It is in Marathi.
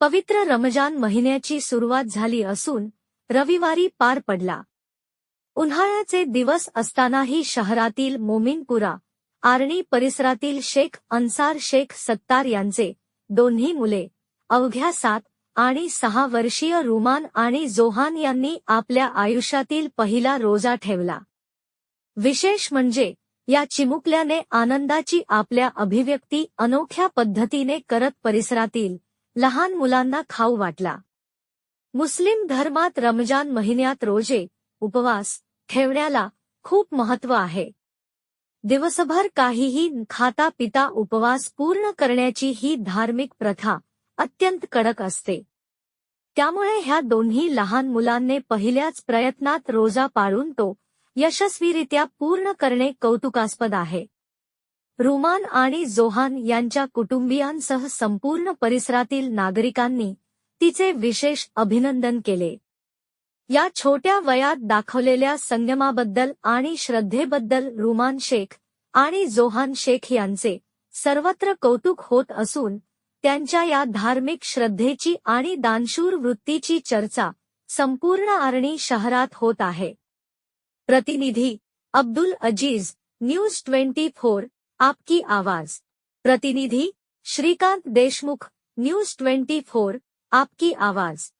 पवित्र रमजान महिन्याची सुरुवात झाली असून रविवारी पार पडला. उन्हाळ्याचे दिवस असतानाही शहरातील मोमिनपुरा आर्णी परिसरातील शेख अन्सार शेख सत्तार यांचे दोन्ही मुले अवघ्या सात आणि सहा वर्षीय रुमान आणि जोहान यांनी आपल्या आयुष्यातील पहिला रोजा ठेवला. विशेष म्हणजे या चिमुकल्याने आनंदाची आपल्या अभिव्यक्ती अनोख्या पद्धतीने करत परिसरातील लहान मुलांना खाऊ वाटला. मुस्लिम धर्मात रमजान महिन्यात रोजे उपवास ठेवण्याला खूप महत्त्व आहे. दिवसभर काहीही खाता पिता उपवास पूर्ण करण्याची ही धार्मिक प्रथा अत्यंत कडक असते. त्यामुळे ह्या दोन्ही लहान मुलांनी पहिल्याच प्रयत्नात रोजा पाळून तो यशस्वीरित्या पूर्ण करणे कौतुकास्पद आहे. रुमान आणि जोहान यांच्या कुटुंबियांसह संपूर्ण परिसरातील नागरिकांनी तिचे विशेष अभिनंदन केले. या छोट्या वयात दाखवलेल्या संयमाबद्दल आणि श्रद्धेबद्दल रुमान शेख आणि जोहान शेख यांचे सर्वत्र कौतुक होत असून त्यांच्या या धार्मिक श्रद्धेची आणि दानशूर वृत्तीची चर्चा संपूर्ण आर्णी शहरात होत आहे. प्रतिनिधी Abdul Aziz news twenty four आपकी आवाज। प्रतिनिधी Shrikant Deshmukh news twenty four आपकी आवाज।